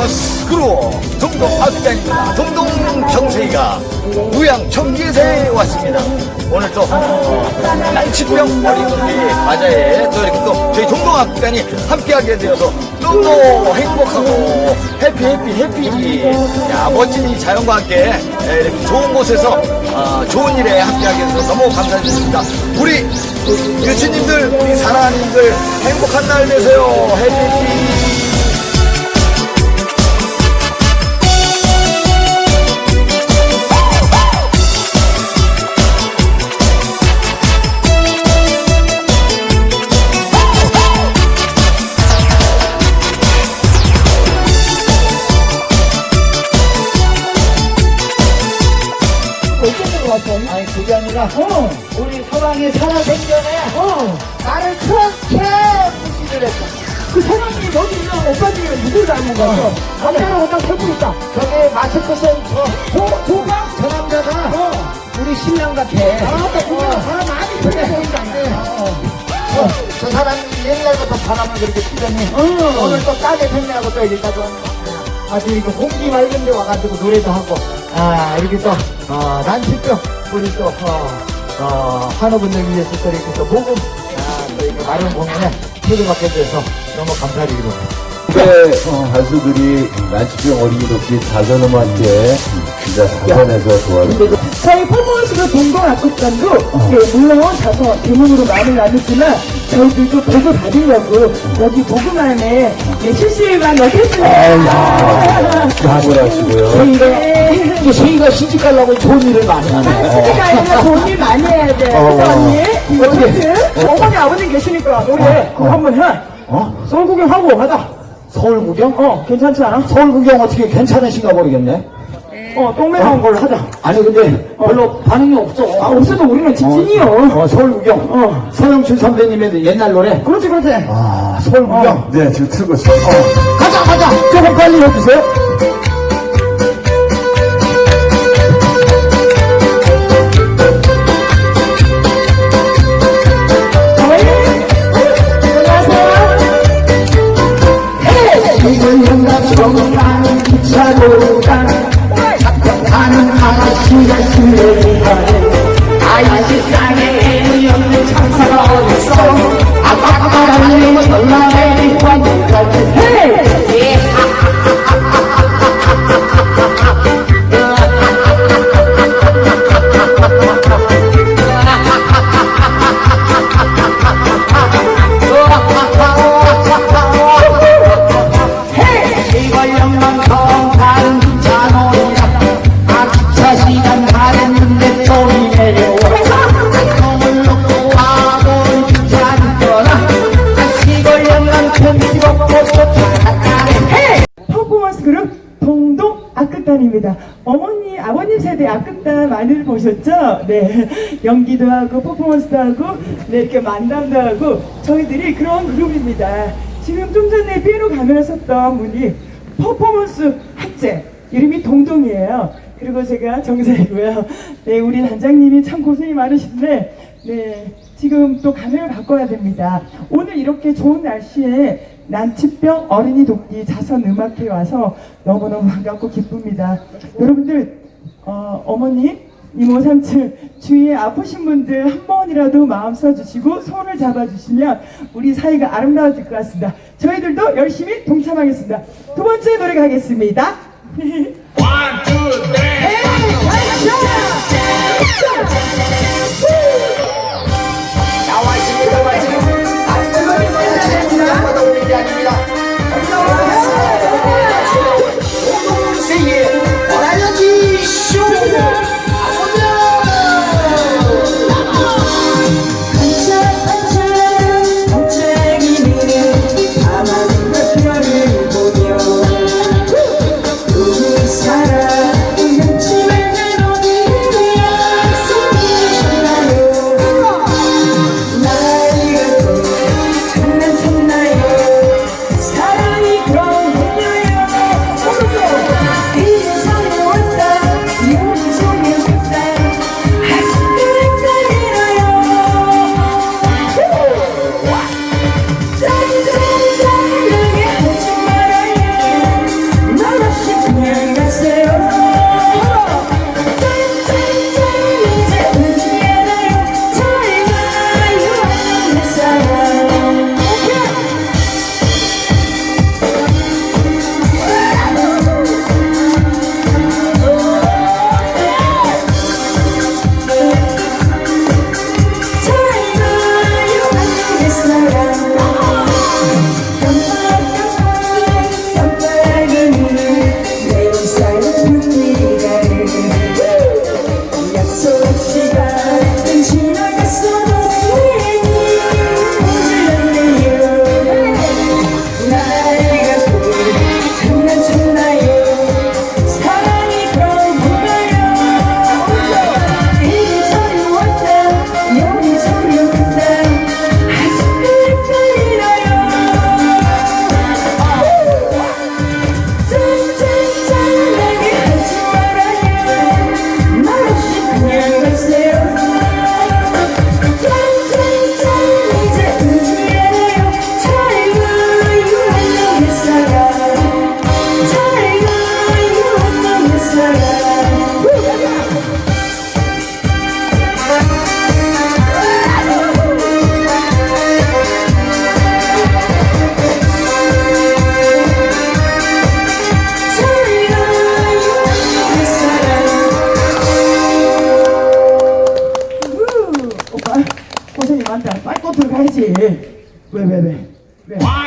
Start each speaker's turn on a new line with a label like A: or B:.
A: 반갑습니다. 동동 정세이가 무양 청기세에 왔습니다. 오늘 또 어, 난치병 어린이들 맞아에 또 이렇게 또 저희 동동학단이 함께하게 되어서 너무 행복하고 해피 해피 해피 야 멋진 이 자연과 함께 예, 이렇게 좋은 곳에서 어, 좋은 일에 함께하게 돼서 너무 감사드립니다. 우리 유치님들 우리 사랑하님들 행복한 날 되세요. 해피 해피
B: 서방이 살아생전에
C: 어.
B: 나를 그렇게 무시를 했어
C: 그 사람이 너희랑 오빠들이랑 누굴 닮은 거 같아? 남자랑 오빠 세고 있다.
B: 저기 마스크 센터
C: 조, 조강?
B: 저 남자가
C: 어.
B: 우리 신랑 같아
C: 아, 나 그거 사람 많이 그래 보인다.
B: 어, 저 사람 옛날부터 바람을 그렇게 피더니
C: 어.
B: 오늘 또 따게 됐냐고 또 이렇게 또 아주 이렇게 공기 맑은 데 와가지고 노래도 하고 아 이렇게 또 어, 난치병 우리 또 어, 어, 환우분들 위해서 또 모금 아, 또 이렇게 마련 공연에 초대받게 돼서 너무 감사드리고
D: 네, 어, 가수들이 난치병 어린이 돕기 자선음악회 진짜 자선해서 도와줍니다.
C: 저희 퍼포먼스가 동동 악극단도 예, 물론 자서 대문으로 마음을 나누지만 저희들도 복을 받으려고 여기 복음안에 예, 실시간 넣겠습니다.
D: 각오를 하시고요.
C: 저희가
B: 이게 저희가 시집 가려고 좋은 일을 많이 하네
C: 스티가 아니라 좋은 일 많이 해야 돼. 그죠, 언니? 어떻게? 어머니, 아버님 계시니까 노래 그거 한번 해.
B: 어?
C: 서울 구경하고 가자.
B: 서울 구경?
C: 어, 괜찮지 않아?
B: 서울 구경 어떻게 괜찮으신가 모르겠네
C: 어, 똥매 나온 걸로 하자.
B: 아니 근데 별로 반응이 없어
C: 아, 없어도 우리는 직진이요.
B: 어, 서울 구경
C: 어.
B: 서영춘 선배님의 옛날 노래
C: 그렇지, 그렇지.
B: 아 서울 구경
D: 네, 지금 틀고 있어요.
B: 가자 가자 조금 빨리 해주세요 아이씨 쌍에 애
C: 동동 악극단입니다. 어머니, 아버님 세대 악극단 많이들 보셨죠? 네. 연기도 하고, 퍼포먼스도 하고, 네, 이렇게 만담도 하고, 저희들이 그런 그룹입니다. 지금 좀 전에 삐에로 가면을 섰던 분이 퍼포먼스 학제, 이름이 동동이에요. 그리고 제가 정세이고요. 네, 우리 단장님이 참 고생이 많으신데, 네, 지금 또 가면을 바꿔야 됩니다. 오늘 이렇게 좋은 날씨에 난치병 어린이 돕기 자선 음악회에 와서 너무너무 반갑고 기쁩니다. 여러분들, 어, 어머니, 이모, 삼촌, 주위에 아프신 분들 한 번이라도 마음 써주시고 손을 잡아주시면 우리 사이가 아름다워질 것 같습니다. 저희들도 열심히 동참하겠습니다. 두 번째 노래 가겠습니다.
B: 나와
C: 喂喂喂。